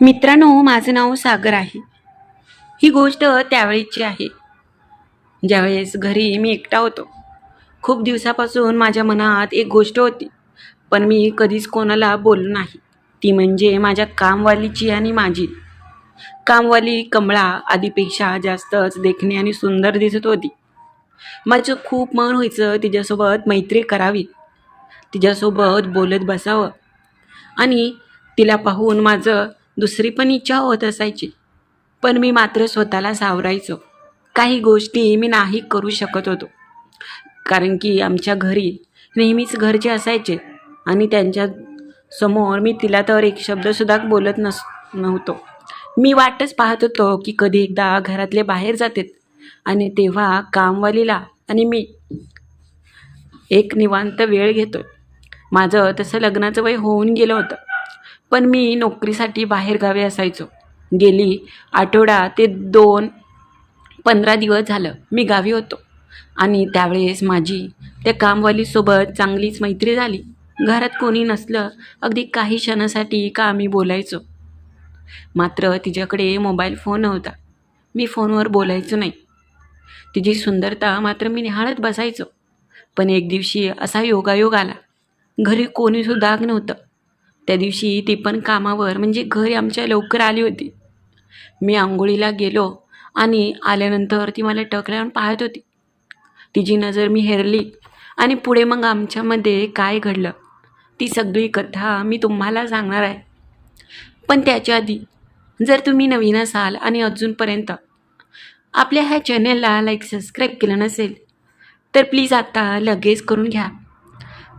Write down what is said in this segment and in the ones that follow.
मित्रांनो माझं नाव सागर आहे. ही गोष्ट त्यावेळीची आहे. ज्यावेळेस घरी मी एकटा होतो. खूप दिवसापासून माझ्या मनात एक गोष्ट होती पण मी कधीच कोणाला बोललो नाही. ती म्हणजे माझ्या कामवालीची आणि माझी. कामवाली कमळा आधीपेक्षा जास्तच देखणे आणि सुंदर दिसत होती. माझं खूप मन व्हायचं तिच्यासोबत मैत्री करावी तिच्यासोबत बोलत बसावं. आणि तिला पाहून माझं दुसरी पण इच्छा होत असायची. पण मी मात्र स्वतःला सावरायचो. काही गोष्टी मी नाही करू शकत होतो. कारण की आमच्या घरी नेहमीच घरचे असायचे आणि त्यांच्यासमोर मी तिला तर एक शब्दसुद्धा बोलत नस नव्हतो. मी वाटच पाहत होतो की कधी एकदा घरातले बाहेर जातात आणि तेव्हा कामवालीला आणि मी एक निवांत वेळ घेतो माझं तसं लग्नाचं वय होऊन गेलं होतं. पण मी नोकरीसाठी बाहेरगावी असायचो. गेली आठवडा ते दोन पंधरा दिवस झालं मी गावी होतो. आणि त्यावेळेस माझी त्या कामवालीसोबत चांगलीच मैत्री झाली. घरात कोणी नसलं अगदी काही क्षणासाठी का आम्ही बोलायचो. मात्र तिच्याकडे मोबाईल फोन नव्हता. मी फोनवर बोलायचो नाही. तिची सुंदरता मात्र मी निहाळत बसायचो. पण एक दिवशी असा योगायोग आला. घरी कोणीसुद्धा नव्हतं. त्या दिवशी ती पण कामावर म्हणजे घरी आमच्या लवकर आली होती. मी आंघोळीला गेलो आणि आल्यानंतर ती मला टकल्यावर पाहत होती. तिची नजर मी हेरली आणि पुढे मग आमच्यामध्ये काय घडलं ती सगळी कथा मी तुम्हाला सांगणार आहे. पण त्याच्या आधी जर तुम्ही नवीन असाल आणि अजूनपर्यंत आपल्या ह्या चॅनेलला लाईक सबस्क्राईब केलं नसेल तर प्लीज आता लगेच करून घ्या.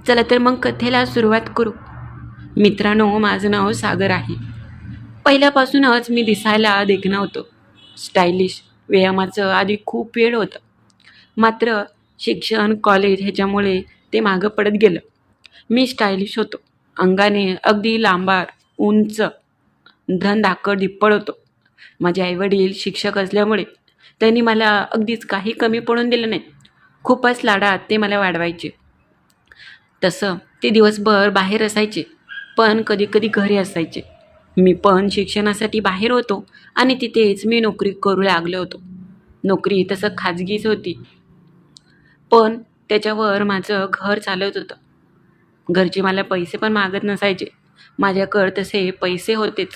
चला तर मग कथेला सुरुवात करू. मित्रांनो माझं नाव सागर आहे. पहिल्यापासूनच मी दिसायला देखणं होतो स्टायलिश व्यायामाचं आधी खूप वेळ होतं. मात्र शिक्षण कॉलेज ह्याच्यामुळे ते मागं पडत गेलं. मी स्टायलिश होतो. अंगाने अगदी लांबार उंच धन धाकड धिप्पड होतो. माझे आईवडील शिक्षक असल्यामुळे त्यांनी मला अगदीच काही कमी पडून दिलं नाही. खूपच लाडात ते मला वाढवायचे. तसं ते दिवसभर बाहेर असायचे. पण कधीकधी घरी असायचे. मी पण शिक्षणासाठी बाहेर होतो आणि तिथेच मी नोकरी करू लागलो होतो. नोकरी तसं खाजगीच होती. पण त्याच्यावर माझं घर चालत होतं. घरचे मला पैसे पण मागत नसायचे. माझ्याकडं तसे पैसे होतेच.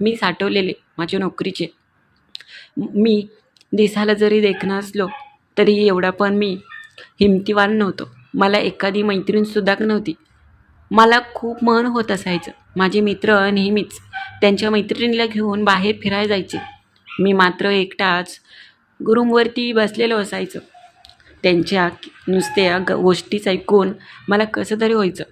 मी साठवलेले माझ्या नोकरीचे. मी दिसायला जरी देखणं असलो तरी एवढा पण मी हिमतीवान नव्हतो. मला एखादी मैत्रीणसुद्धा नव्हती. मला खूप मन होत असायचं. माझे मित्र नेहमीच त्यांच्या मैत्रिणीला घेऊन बाहेर फिरायला जायचे. मी मात्र एकटाच रूमवरती बसलेलो असायचं. त्यांच्या नुसत्या ग गोष्टीच ऐकून मला कसं तरी व्हायचं.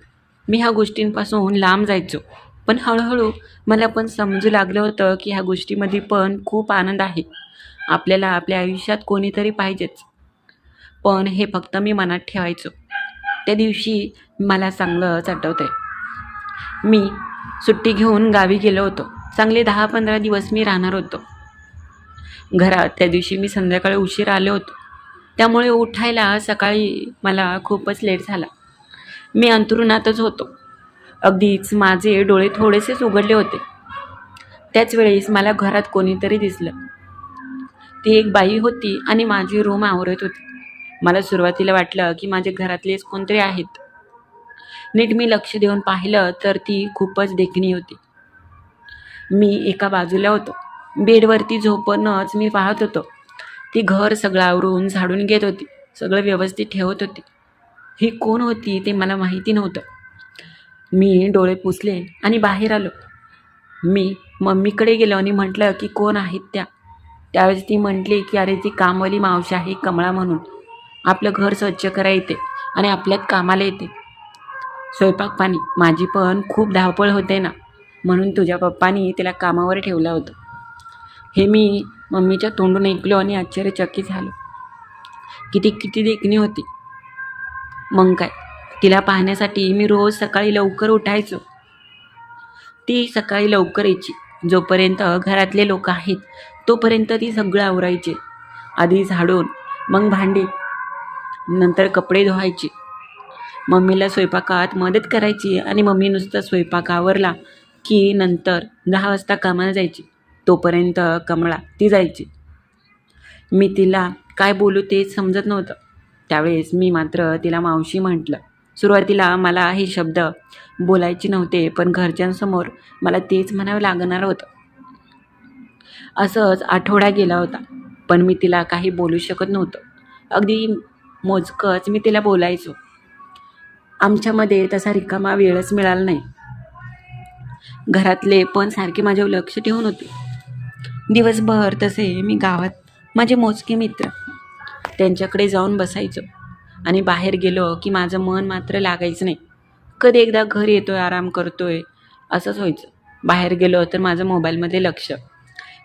मी ह्या गोष्टींपासून लांब जायचो. पण हळूहळू मला पण समजू लागलं होतं की ह्या गोष्टीमध्ये पण खूप आनंद आहे. आपल्याला आपल्या आयुष्यात कोणीतरी पाहिजेच. पण हे फक्त मी मनात ठेवायचो. त्या दिवशी मला चांगलंच आठवतं आहे मी सुट्टी घेऊन गावी गेलो होतो. चांगले दहा पंधरा दिवस मी राहणार होतो. घरात त्या दिवशी मी संध्याकाळी उशीर आले होतो. त्यामुळे उठायला सकाळी मला खूपच लेट झाला. मी अंतरुणातच होतो. अगदीच माझे डोळे थोडेसेच उघडले होते. त्याच वेळेस मला घरात कोणीतरी दिसलं. ती एक बाई होती आणि माझी रूम आवरत होती. मला सुरुवातीला वाटलं की माझे घरातलेच कोणतरी आहेत. नीट मी लक्ष देऊन पाहिलं तर ती खूपच देखणी होती. मी एका बाजूला होतो. बेडवरती झोपूनच मी पाहत होतो. ती घर सगळं आवरून झाडून घेत होती. सगळं व्यवस्थित ठेवत होती. ही कोण होती ते मला माहिती नव्हतं. मी डोळे पुसले आणि बाहेर आलो. मी मम्मीकडे गेलो आणि म्हटलं की कोण आहेत त्या? त्यावेळेस ती म्हटली की अरे ती कामवाली मावशी आहे कमळा म्हणून. आपलं घर स्वच्छ करा येते आणि आपल्यात कामाला येते. स्वयंपाकपाणी माझी पण खूप धावपळ होते ना. म्हणून तुझ्या पप्पानी तिला कामावर ठेवलं होतं. हे मी मम्मीच्या तोंडून ऐकलो आणि आश्चर्यचकित झालो. किती किती देखणी होती. मग काय? तिला पाहण्यासाठी मी रोज सकाळी लवकर उठायचो. ती सकाळी लवकर यायची. जोपर्यंत घरातले लोक आहेत तोपर्यंत ती सगळं आवरायचे. आधी झाडून मग भांडी. नंतर कपडे धुवायची. मम्मीला स्वयंपाकात मदत करायची आणि मम्मी नुसतं स्वयंपाक आवरला की नंतर दहा वाजता कामाला जायची. तोपर्यंत कमळा ती जायची. मी तिला काय बोलू तेच समजत नव्हतं. त्यावेळेस मी मात्र तिला मावशी म्हटलं. सुरुवातीला मला हे शब्द बोलायचे नव्हते पण घरच्यांसमोर मला तेच म्हणावं लागणार होतं. असंच आठवडा गेला होता पण मी तिला काही बोलू शकत नव्हतं. अगदी मोजकंच मी तिला बोलायचो. आमच्यामध्ये तसा रिकामा वेळच मिळाला नाही. घरातले पण सारखे माझ्यावर लक्ष ठेवून होते. दिवसभर तसे मी गावात माझे मोजके मित्र त्यांच्याकडे जाऊन बसायचो आणि बाहेर गेलो की माझं मन मात्र लागायचं नाही. कधी एकदा घरी येतोय आराम करतोय असंच व्हायचं. बाहेर गेलो तर माझं मोबाईलमध्ये लक्ष.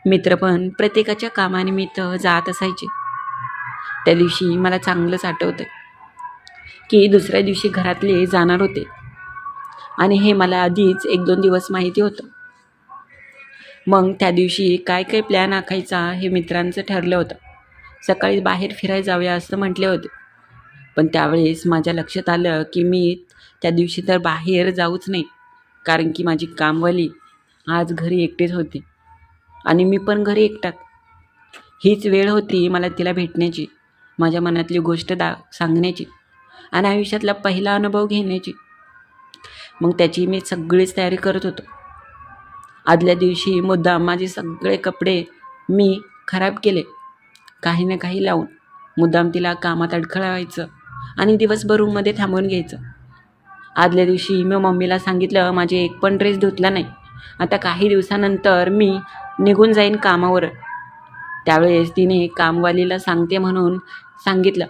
मित्र पण प्रत्येकाच्या कामानिमित्त जात असायचे. त्या दिवशी मला चांगलंच आठवतं की दुसऱ्या दिवशी घरातले जाणार होते. आणि हे मला आधीच एक दोन दिवस माहिती होतं. मग त्या दिवशी काय काय प्लॅन आखायचा हे मित्रांचं ठरलं होतं. सकाळी बाहेर फिरायला जाऊया असं म्हटले होते. पण त्यावेळेस माझ्या लक्षात आलं की मी त्या दिवशी तर बाहेर जाऊच नाही. कारण की माझी कामवाली आज घरी एकटीच होती. आणि मी पण घरी एकटात हीच वेळ होती मला तिला भेटण्याची माझ्या मनातली गोष्ट दा सांगण्याची. आणि आयुष्यातला पहिला अनुभव घेण्याची. मग त्याची मी सगळीच तयारी करत होतो. आदल्या दिवशी मुद्दाम माझे सगळे कपडे मी खराब केले. काही ना काही लावून मुद्दाम तिला कामात अडखळायचं आणि दिवसभर रूममध्ये थांबवून घ्यायचं. आदल्या दिवशी मी मम्मीला सांगितलं माझे एक पण ड्रेस धुतला नाही. आता काही दिवसानंतर मी निघून जाईन कामावर. त्यावेळेस तिने कामवालीला सांगते म्हणून सांगितलं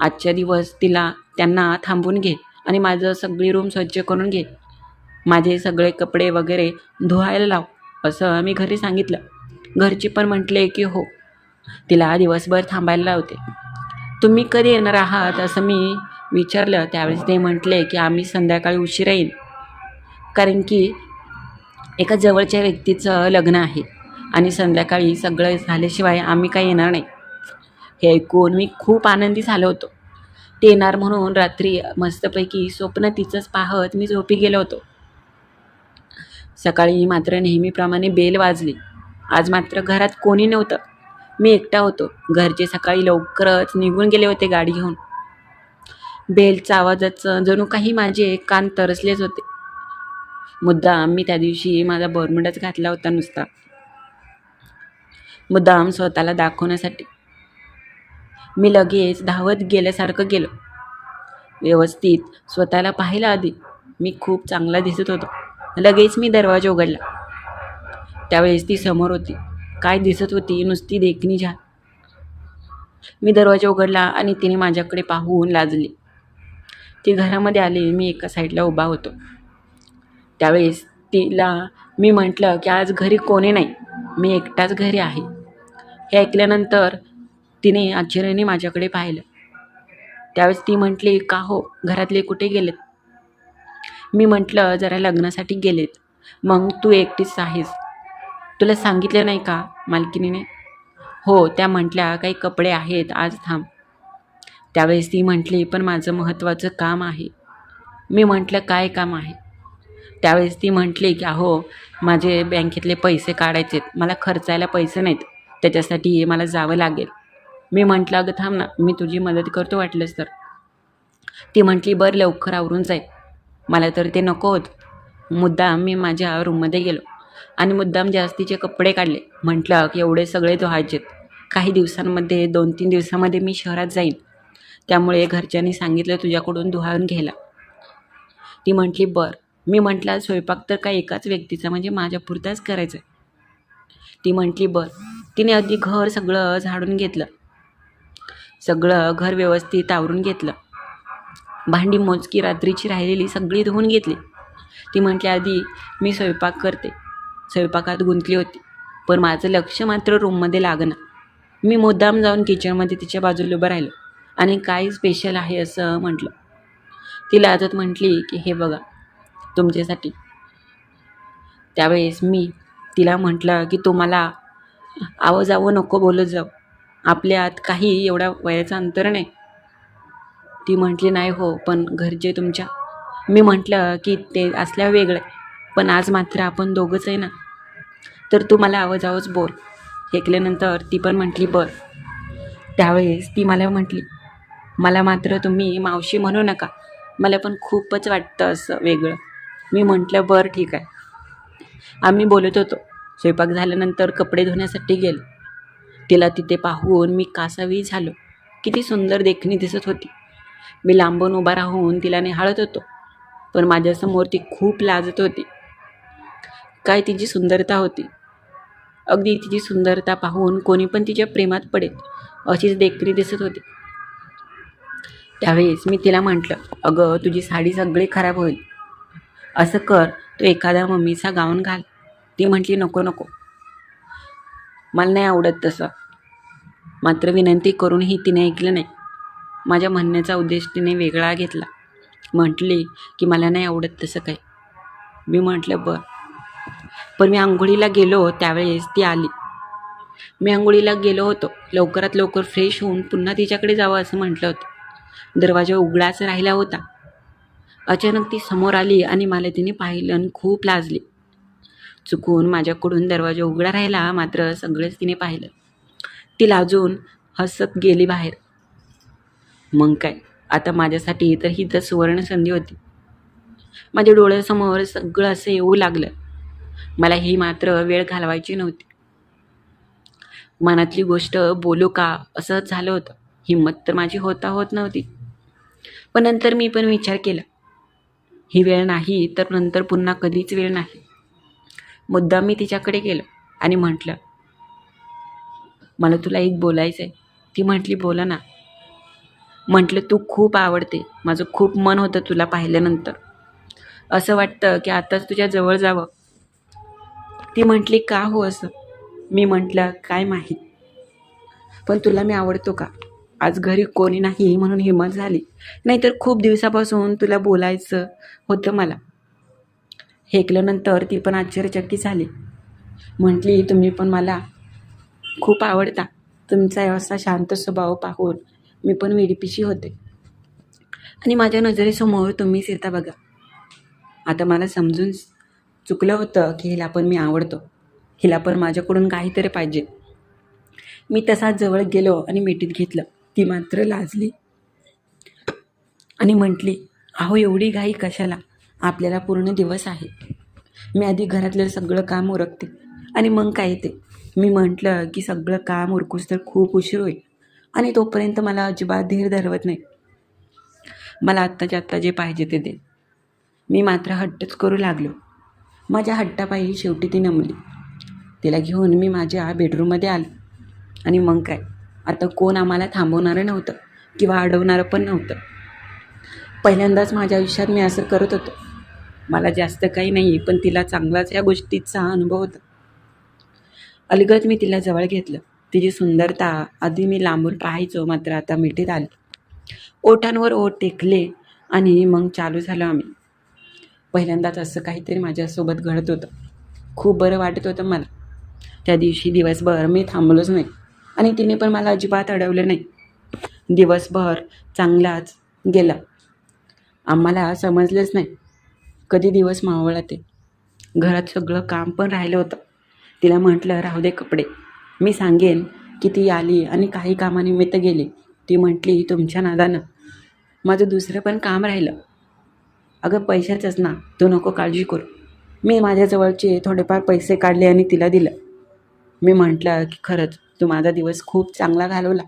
आजच्या दिवस तिला त्यांना थांबून घे आणि माझं सगळी रूम स्वच्छ करून घे. माझे सगळे कपडे वगैरे धुवायला लाव असं मी घरी सांगितलं. घरचे पण म्हटले की हो. तिला दिवसभर थांबायला लावते. तुम्ही कधी येणार आहात असं मी विचारलं. त्यावेळेस ते म्हटले की आम्ही संध्याकाळी उशिरा येईल. कारण की एका जवळच्या व्यक्तीचं लग्न आहे आणि संध्याकाळी सगळं झाल्याशिवाय आम्ही काही येणार नाही. हे ऐकून मी खूप आनंदी झालो होतो. ते येणार म्हणून रात्री मस्तपैकी स्वप्न तिचंच पाहत मी झोपी गेलो होतो. सकाळी मात्र नेहमीप्रमाणे बेल वाजली. आज मात्र घरात कोणी नव्हतं. मी एकटा होतो. घरचे सकाळी लवकरच निघून गेले होते गाडी घेऊन. बेलचा आवाजाचं जणू काही माझे कान तरसलेच होते. मुद्दाम मी त्या दिवशी माझा बॉर्मुडाच घातला होता नुसता. मुद्दाम स्वतःला दाखवण्यासाठी. मी लगेच धावत गेल्यासारखं गेलो. व्यवस्थित स्वतःला पाहिलं आधी मी खूप चांगला दिसत होतो. लगेच मी दरवाजा उघडला. त्यावेळेस ती समोर होती. काय दिसत होती नुसती देखणी झा मी दरवाजा उघडला आणि तिने माझ्याकडे पाहून लाजली. ती घरामध्ये आली. मी एका साईडला उभा होतो. त्यावेळेस तिला मी म्हटलं की आज घरी कोणी नाही. मी एकटाच घरी आहे. हे ऐकल्यानंतर तिने आश्चर्याने माझ्याकडे पाहिलं. त्यावेळेस ती म्हटली का हो? घरातले कुठे गेलेत? मी म्हटलं जरा लग्नासाठी गेलेत. मग तू एकटीच आहेस. तुला सांगितलं नाही का मालकिनीने? हो त्या म्हटल्या काही कपडे आहेत आज थांब. त्यावेळेस ती म्हटली पण माझं महत्त्वाचं काम आहे. मी म्हटलं काय काम आहे? त्यावेळेस ती म्हटली की अहो माझे बँकेतले पैसे काढायचेत. मला खर्चायला पैसे नाहीत. त्याच्यासाठी मला जावं लागेल. मी म्हटलं अगं थांब ना मी तुझी मदत करतो वाटलंच तर. ती म्हटली बरं लवकर आवरून जाईल मला तर ते नको होत. मुद्दाम मी माझ्या रूममध्ये गेलो आणि मुद्दाम जास्तीचे कपडे काढले. म्हटलं की एवढे सगळे धुवायचेत काही दिवसांमध्ये दोन तीन दिवसामध्ये मी शहरात जाईन. त्यामुळे घरच्यांनी सांगितलं तुझ्याकडून धुवावून घ्यायला. ती म्हटली बरं. मी म्हटलं स्वयंपाक तर काय एकाच व्यक्तीचा म्हणजे माझ्यापुरताच करायचं आहे ती म्हटली बरं. तिने अगदी घर सगळं झाडून घेतलं. सगळं घर व्यवस्थित आवरून घेतलं. भांडी मोजकी रात्रीची राहिलेली सगळी धुवून घेतली. ती म्हटल्या आधी मी स्वयंपाक करते. स्वयंपाकात गुंतली होती. पण माझं लक्ष मात्र रूममध्ये लागणं मी मुद्दाम जाऊन किचनमध्ये तिच्या बाजूला उभं राहिलो. आणि काय स्पेशल आहे असं म्हटलं. ती लाजत म्हटली की हे बघा तुमच्यासाठी. त्यावेळेस मी तिला म्हटलं की तुम्हाला आवं जावं नको बोलत जाऊ. आपल्यात काही एवढा वयाचं अंतर नाही. ती म्हटली नाही हो पण घरचे तुमच्या. मी म्हटलं की ते असल्या वेगळं पण आज मात्र आपण दोघंच आहे ना. तर तू मला आवाजावच बोल. ऐकल्यानंतर ती पण म्हटली बर. त्यावेळेस ती मला म्हटली मला मात्र तुम्ही मावशी म्हणू नका. मला पण खूपच वाटतं असं वेगळं. मी म्हटलं बरं ठीक आहे. आम्ही बोलत होतो. स्वयंपाक झाल्यानंतर कपडे धुण्यासाठी गेलो. तिला तिथे पाहून मी कासावी झालो. किती सुंदर देखणी दिसत होती. मी लांबून उभा राहून तिला निहाळत होतो पण माझ्यासमोर ती खूप लाजत होती. काय तिची सुंदरता होती? अगदी तिची सुंदरता पाहून कोणी पण तिच्या प्रेमात पडेल अशीच देखणी दिसत होती. त्यावेळेस मी तिला म्हटलं अगं तुझी साडी सगळी खराब होईल. असं कर तू एखादा मम्मीचा गाऊन घाल. ती म्हटली नको नको. मला नाही आवडत तसं. मात्र विनंती करूनही तिने ऐकलं नाही. माझ्या म्हणण्याचा उद्देश तिने वेगळा घेतला. म्हटली की मला नाही आवडत तसं काही. मी म्हटलं बरं. पण मी आंघोळीला गेलो त्यावेळेस ती आली. मी आंघोळीला गेलो होतो. लवकरात लवकर फ्रेश होऊन पुन्हा तिच्याकडे जावं असं म्हटलं होतं. दरवाजा उघडाच राहिला होता. अचानक ती समोर आली आणि मला तिने पाहिलं आणि खूप लाजली. चुकून माझ्याकडून दरवाजा उघडा राहिला मात्र सगळंच तिने पाहिलं. ती लाजून हसत गेली बाहेर. मग काय? आता माझ्यासाठी तर ही तर सुवर्ण संधी होती. माझ्या डोळ्यासमोर सगळं असं येऊ लागलं. मला ही मात्र वेळ घालवायची नव्हती. मनातली गोष्ट बोलू का? असंच झालं होतं. हिंमत तर माझी होता होत नव्हती. पण नंतर मी पण विचार केला. ही वेळ नाही तर नंतर पुन्हा कधीच वेळ नाही. मुद्दाम मी तिच्याकडे गेलो आणि म्हटलं मला तुला एक बोलायचं आहे ती म्हटली बोला ना. म्हटलं तू खूप आवडते. माझं खूप मन होतं तुला पाहिल्यानंतर. असं वाटतं की आताच तुझ्या जवळ जावं. ती म्हटली का हो असं? मी म्हटलं काय माहीत. पण तुला मी आवडतो का? आज घरी कोणी नाही म्हणून हिंमत झाली. नाहीतर खूप दिवसापासून तुला बोलायचं होतं मला. हे ऐकल्यानंतर ती पण आश्चर्यचकित झाली. म्हटली तुम्ही पण मला खूप आवडता. तुमचा असा शांत स्वभाव पाहून मी पण वेडीपिशी होते. आणि माझ्या नजरेसमोर तुम्हीच येता बघा. आता मला समजून चुकलं होतं की हिला पण मी आवडतो. हिला पण माझ्याकडून काहीतरी पाहिजे. मी तसाच जवळ गेलो आणि मिठीत घेतलं. ती मात्र लाजली आणि म्हटली अहो एवढी घाई कशाला? आपल्याला पूर्ण दिवस आहे. मी आधी घरातलं सगळं काम उरकते आणि मग काय ते? मी म्हटलं की सगळं काम उरकूस तर खूप उशीर होईल आणि तोपर्यंत मला अजिबात धीर धरवत नाही. मला आत्ताच्या आत्ता जे पाहिजे ते दे. मी मात्र हट्टच करू लागलो. माझ्या हट्टापायी शेवटी ती नमली. तिला घेऊन मी माझ्या बेडरूममध्ये आलो. आणि मग काय? आता कोण आम्हाला थांबवणारं नव्हतं किंवा अडवणारं पण नव्हतं. पहिल्यांदाच माझ्या आयुष्यात मी असं करत होतो. मला जास्त काही नाही पण तिला चांगलाच या गोष्टीचा अनुभव होता. अलगद मी तिला जवळ घेतलं. तिची सुंदरता आधी मी लांबून पाहायचो मात्र आता मिठीत आली. ओठांवर ओठ टेकले आणि मग चालू झालो आम्ही. पहिल्यांदाच असं काहीतरी माझ्यासोबत घडत होतं. खूप बरं वाटत होतं मला. त्या दिवशी दिवसभर मी थांबलोच नाही आणि तिने पण मला अजिबात अडवलं नाही. दिवसभर चांगलाच गेला. आम्हाला समजलंच नाही. कधी दिवस मावळला ते घरात सगळं काम पण राहिलं होतं. तिला म्हटलं राहू दे कपडे. मी सांगेन की ती आली आणि काही कामानिमित्त गेली. ती म्हटली तुमच्या नादानं. माझं दुसरं पण काम राहिलं. अगं पैशाचंच ना. तू नको काळजी करू. मी माझ्याजवळचे थोडेफार पैसे काढले आणि तिला दिलं. मी म्हटलं की खरंच तू माझा दिवस खूप चांगला घालवला.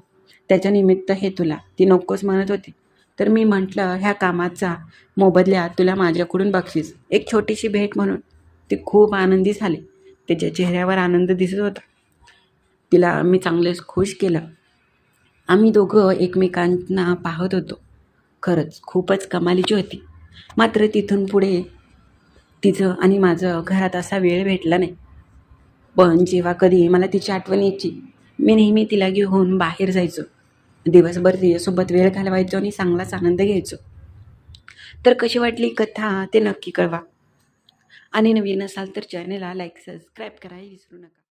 त्याच्यानिमित्त हे तुला. ती नकोच म्हणत होती. तर मी म्हटलं ह्या कामाचा मोबदल्यात तुला माझ्याकडून बक्षीस. एक छोटीशी भेट म्हणून ती खूप आनंदी झाली. त्याच्या चेहऱ्यावर आनंद दिसत होता. तिला मी चांगलेच खुश केलं. आम्ही दोघं एकमेकांना पाहत होतो. खरंच खूपच कमालीची होती. मात्र तिथून पुढे तिचं आणि माझं घरात असा वेळ भेटला नाही. पण जेव्हा कधी मला तिची आठवण यायची मी नेहमी तिला घेऊन बाहेर जायचो. दिवसभर तिच्यासोबत वेळ घालवायचो आणि चांगलाच आनंद घ्यायचो. तर कशी वाटली कथा ते नक्की कळवा. आणि नवीन असाल तर चॅनलला लाईक सबस्क्राईब करायला विसरू नका.